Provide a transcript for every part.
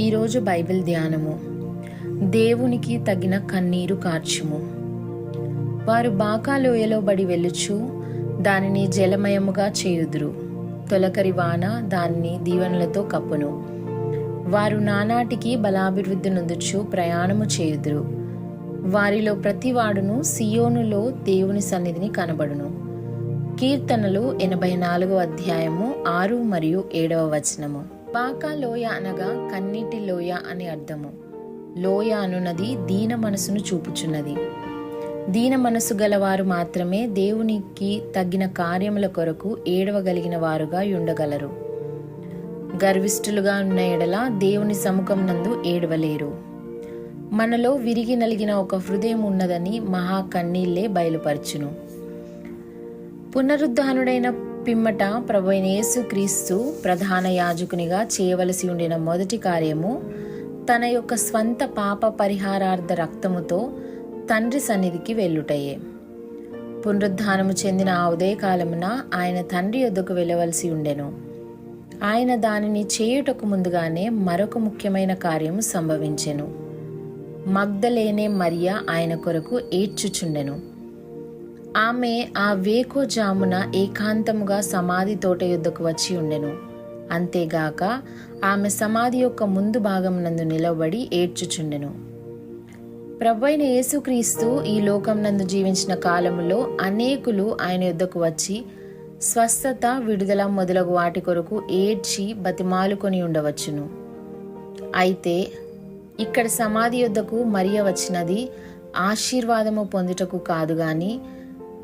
ఈరోజు బైబిల్ ధ్యానము. దేవునికి తగిన కన్నీరు కార్చుము. వారు బాకాలోయలో బడి వెళ్ళుచు దానిని జలమయముగా చేయుదురు. తొలకరి వాన దానిని దీవెనలతో కప్పును. వారు నానాటికి బలాభివృద్ధి నొందుచు ప్రయాణము చేయుదురు. వారిలో ప్రతివాడును సియోనులో దేవుని సన్నిధిని కనబడును. కీర్తనలు ఎనభై నాలుగో అధ్యాయము ఆరు మరియు ఏడవ వచనము. బాకా లోయ అనగా కన్నీటి లోయ అని అర్థము. లోయ అనున్నది దీన మనసును చూపుచున్నది. దీన మనసు గలవారు మాత్రమే దేవునికి తగిన కార్యముల కొరకు ఏడవగలిగిన వారుగా ఉండగలరు గర్విష్ఠులుగా ఉన్న ఎడల దేవుని సముఖం నందు ఏడవలేరు. మనలో విరిగి నలిగిన ఒక హృదయం ఉన్నదని మహా కన్నీళ్ళే బయలుపరచును. పునరుద్ధానుడైన పిమ్మట ప్రభు క్రీస్తు ప్రధాన యాజకునిగా చేయవలసి ఉండిన మొదటి కార్యము తన యొక్క స్వంత పాప పరిహారార్థ రక్తముతో తండ్రి సన్నిధికి వెళ్ళుటయే. పునరుద్ధానము చెందిన ఆ ఉదయకాలమున ఆయన తండ్రి యొద్దకు వెళ్ళవలసి ఉండెను. ఆయన దానిని చేయుటకు ముందుగానే మరొక ముఖ్యమైన కార్యము సంభవించెను. మగ్ధలేనే మరియా ఆయన కొరకు ఏడ్చుచుండెను. ఆమె ఆ వేకోజామున ఏకాంతముగా సమాధి తోట యుద్ధకు వచ్చి ఉండెను. అంతేగాక ఆమె సమాధి యొక్క ముందు భాగం నందు నిలబడి ఏడ్చుచుండెను. ప్రభైన యేసుక్రీస్తు ఈ లోకం నందు జీవించిన కాలములో అనేకులు ఆయన యుద్ధకు వచ్చి స్వస్థత విడుదల మొదలగు వాటి కొరకు ఏడ్చి బతిమాలుకొని ఉండవచ్చును. అయితే ఇక్కడ సమాధి యొద్దకు మరియ వచ్చినది ఆశీర్వాదము పొందుటకు కాదు కానీ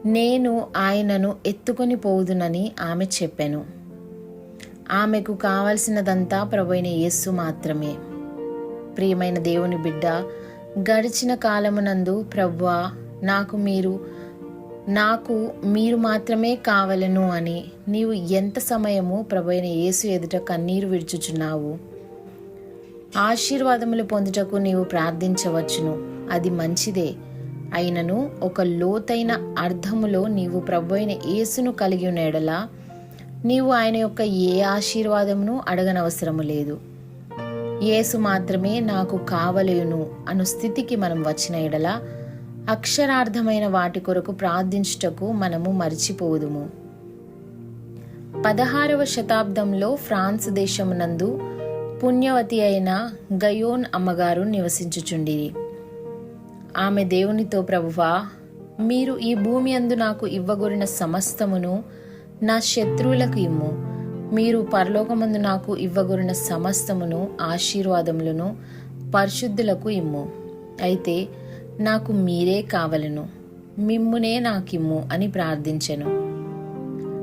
నేను ఆయనను ఎత్తుకొని పోదునని ఆమె చెప్పాను. ఆమెకు కావలసినదంతా ప్రభైన యేస్సు మాత్రమే. ప్రియమైన దేవుని బిడ్డ గడిచిన కాలమునందు ప్రవ్వా నాకు మీరు నాకు మీరు మాత్రమే కావలను అని నీవు ఎంత సమయము ప్రభైన యేసు ఎదుట కన్నీరు విడుచుచున్నావు? ఆశీర్వాదములు పొందుటకు నీవు ప్రార్థించవచ్చును. అది మంచిదే. అయినను ఒక లోతైన అర్థములో నీవు ప్రభు అయిన యేసును కలిగి ఉన్న నీవు ఆయన యొక్క ఏ ఆశీర్వాదమును అడగనవసరము లేదు. యేసు మాత్రమే నాకు కావలేను అను స్థితికి మనం వచ్చిన ఎడల అక్షరార్థమైన వాటి కొరకు ప్రార్థించుటకు మనము మర్చిపోదుము. పదహారవ శతాబ్దంలో ఫ్రాన్స్ దేశమునందు పుణ్యవతి అయిన గయోన్ అమ్మగారు నివసించుచుండిరి. ఆమె దేవునితో ప్రభువా మీరు ఈ భూమి అందు నాకు ఇవ్వగొరిన సమస్తమును నా శత్రువులకు ఇమ్ము. మీరు పరలోకమందు నాకు ఇవ్వగొరిన సమస్తమును ఆశీర్వాదములను పరిశుద్ధులకు ఇమ్ము. అయితే నాకు మీరే కావలను. మిమ్మునే నాకిమ్ము అని ప్రార్థించెను.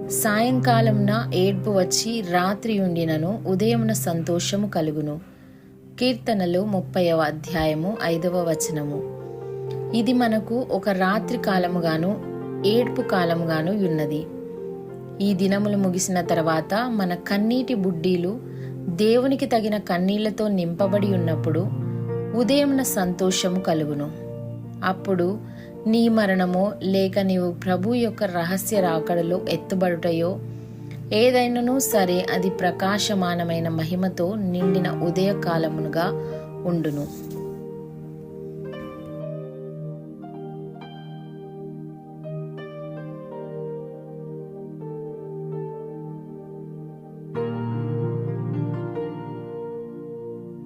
సాయంకాలంన ఏడ్పు వచ్చి రాత్రి ఉండినను ఉదయమున సంతోషము కలుగును. కీర్తనలు ముప్పైవ అధ్యాయము ఐదవ వచనము. ఇది మనకు ఒక రాత్రి కాలముగాను ఏడ్పు కాలముగాను ఉన్నది. ఈ దినములు ముగిసిన తర్వాత మన కన్నీటి బుడ్డీలు దేవునికి తగిన కన్నీళ్ళతో నింపబడి ఉన్నప్పుడు ఉదయంన సంతోషము కలుగును. అప్పుడు నీ మరణమో లేక నీవు ప్రభు యొక్క రహస్య రాకడలో ఎత్తుబడుటయో ఏదైనను సరే అది ప్రకాశమానమైన మహిమతో నిండిన ఉదయకాలమునుగా ఉండును.